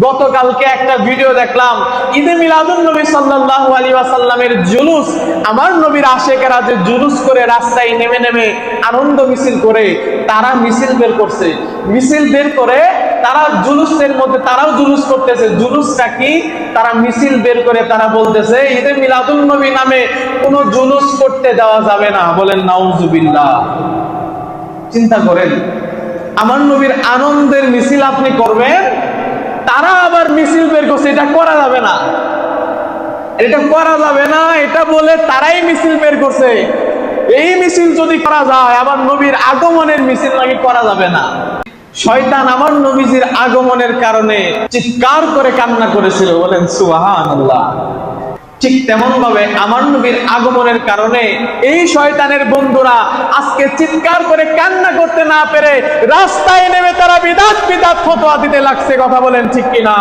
গতকালকে একটা ভিডিও দেখলাম। ঈদে মিলাদুন নবী সাল্লাল্লাহু আলাইহি ওয়াসাল্লামের জুলুস। আমার নবীর আশেকেরা যে জুলুস করে রাস্তায় নেমে নেমে আনন্দ মিছিল করে, তারা মিছিল বের করছে। মিছিল বের করে তারা জুলুসের মধ্যে, তারাও জুলুস করতেছে। জুলুসটা কি? তারা মিছিল বের করে তারা বলতেছে, ঈদে মিলাদুল নবী নামে কোনো জুলুস করতে দেওয়া যাবে না। বলেন, নাউজুবিল্লাহ। চিন্তা করেন, আমার নবীর আনন্দের মিছিল আপনি করবেন? তারা আবার মিছিল বের করছে, এটা করা যাবে না। এটা করা যাবে না, এটা বলে তারাই মিছিল বের করছে। এই মিছিল যদি করা যায় আবার নবীর আগমনের মিছিল নাকি করা যাবে না। শয়তান আমার নবীজির আগমনের কারণে চিৎকার করে কান্না করেছিল, বলেন সুবাহান আল্লাহ ঠিক তেমন ভাবে আমার নবীর আগমনের কারণে এই শয়তানের বন্ধুরা আজকে চিৎকার করে কান্না করতে না পেরে রাস্তায় নেমে তারা বিদাত ফতোয়া দিতে লাগছে কথা বলেন ঠিক কিনা?